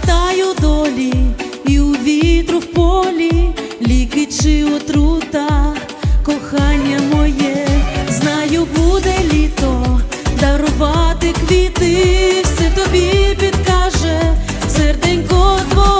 питаю долі, і у вітру в полі, ліки чи отрута, кохання моє, знаю, буде літо, дарувати квіти, все тобі підкаже, серденько твоє.